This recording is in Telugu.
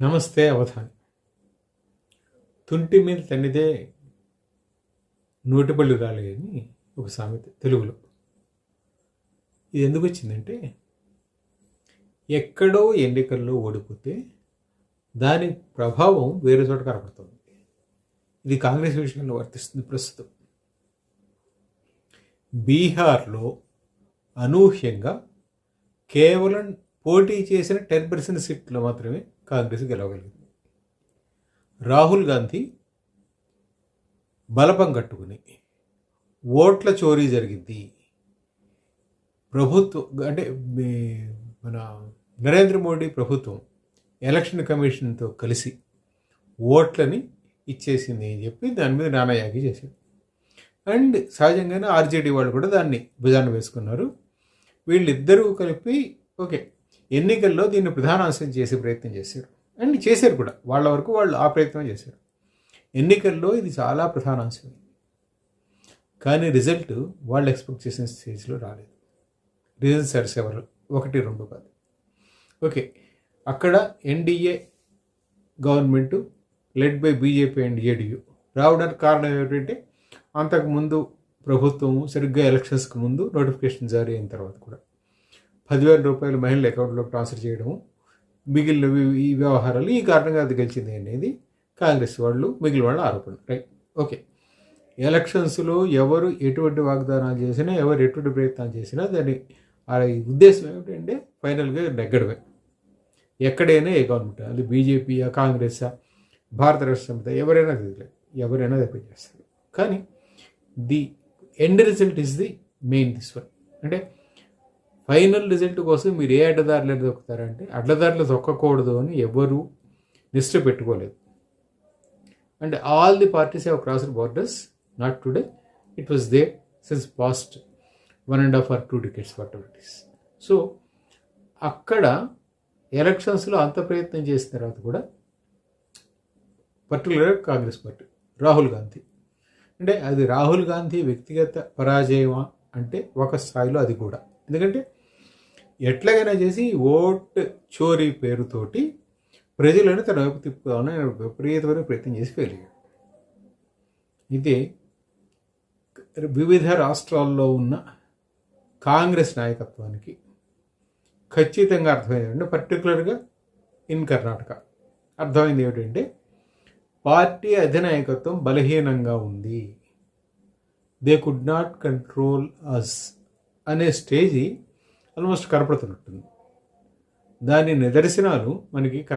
నమస్తే అవధాన్ తుంటి మీద తన్నిదే నోటిబళ్ళు రాలేదని ఒక సామెత తెలుగులో. ఇది ఎందుకు వచ్చిందంటే ఎక్కడో ఎన్నికల్లో ఓడిపోతే దాని ప్రభావం వేరే చోట కనపడుతుంది. ఇది కాంగ్రెస్ విషయంలో వర్తిస్తుంది ప్రస్తుతం. బీహార్లో అనూహ్యంగా కేవలం పోటీ చేసిన టెన్ పర్సెంట్ సీట్లు మాత్రమే కాంగ్రెస్ గెలవగలిగింది. రాహుల్ గాంధీ బలపం కట్టుకుని ఓట్ల చోరీ జరిగింది. ప్రభుత్వం అంటే మీ- మన నరేంద్ర మోడీ ప్రభుత్వం ఎలక్షన్ కమిషన్తో కలిసి ఓట్లని ఇచ్చేసింది అని చెప్పి దాని మీద నానాయాగి చేశారు అండ్ సహజంగానే ఆర్జేడీ వాళ్ళు కూడా దాన్ని భుజాన వేసుకున్నారు. వీళ్ళిద్దరూ కలిపి ఓకే ఎన్నికల్లో దీన్ని ప్రధానాంశం చేసే ప్రయత్నం చేశారు. అండ్ చేశారు కూడా. వాళ్ళ వరకు వాళ్ళు ఆ ప్రయత్నం చేశారు. ఎన్నికల్లో ఇది చాలా ప్రధానాంశం. కానీ రిజల్ట్ వాళ్ళు ఎక్స్పెక్ట్ చేసిన స్టేజ్లో రాలేదు. రిజల్ట్ సరిసేవలు ఒకటి రెండు కాదు. ఓకే. అక్కడ NDA government led by BJP and ఏడియు రావడానికి కారణం ఏమిటంటే అంతకుముందు ప్రభుత్వం సరిగ్గా ఎలక్షన్స్కి ముందు నోటిఫికేషన్ జారీ అయిన తర్వాత కూడా. పదివేల రూపాయలు మహిళల అకౌంట్లో ట్రాన్స్ఫర్ చేయడం మిగిలిన ఈ వ్యవహారాలు ఈ కారణంగా అది గెలిచింది అనేది కాంగ్రెస్ వాళ్ళు మిగిలిన వాళ్ళ ఆరోపణ రైట్? ఓకే. ఎలక్షన్స్లో ఎవరు ఎటువంటి వాగ్దానాలు చేసినా ఎవరు ఎటువంటి ప్రయత్నాలు చేసినా దాని ఆ ఉద్దేశం ఏమిటంటే ఫైనల్గా నెగ్గడమే. ఎక్కడైనా ఏ గవర్నమెంట్ అది బీజేపీయా కాంగ్రెస్సా భారత రాష్ట్ర సమిత ఎవరైనా తెలియలేదు ఎవరైనా దెబ్బ చేస్తారు కానీ the end result is the main this one. అంటే ఫైనల్ రిజల్ట్ కోసం మీరు ఏ అడ్డదారులు దొక్కుతారంటే అడ్డదారులు దొక్కకూడదు అని ఎవరు నిష్ట పెట్టుకోలేదు. And all the parties have crossed borders not today it was there since past one and half or two decades what it is so అక్కడ ఎలక్షన్స్లో అంత ప్రయత్నం చేసిన తర్వాత కూడా పర్టికులర్గా కాంగ్రెస్ పార్టీ రాహుల్ గాంధీ. అంటే అది రాహుల్ గాంధీ వ్యక్తిగత పరాజయమా అంటే ఒక స్థాయిలో అది కూడా. ఎందుకంటే ఎట్లాగైనా చేసి ఓట్ చోరీ పేరుతోటి ప్రజలను తన వైపు తిప్పుకోవాలని విపరీతమైన ప్రయత్నం చేసి వెళ్ళాడు ఇది వివిధ రాష్ట్రాల్లో ఉన్న కాంగ్రెస్ నాయకత్వానికి ఖచ్చితంగా అర్థమైంది అంటే పర్టికులర్గా ఇన్ కర్ణాటక అర్థమైంది ఏమిటంటే పార్టీ అధినాయకత్వం బలహీనంగా ఉంది. They could not control us అనే స్టేజి ఆల్మోస్ట్ కనపడుతున్నట్టుంది. దాని నిదర్శనాలు మనకి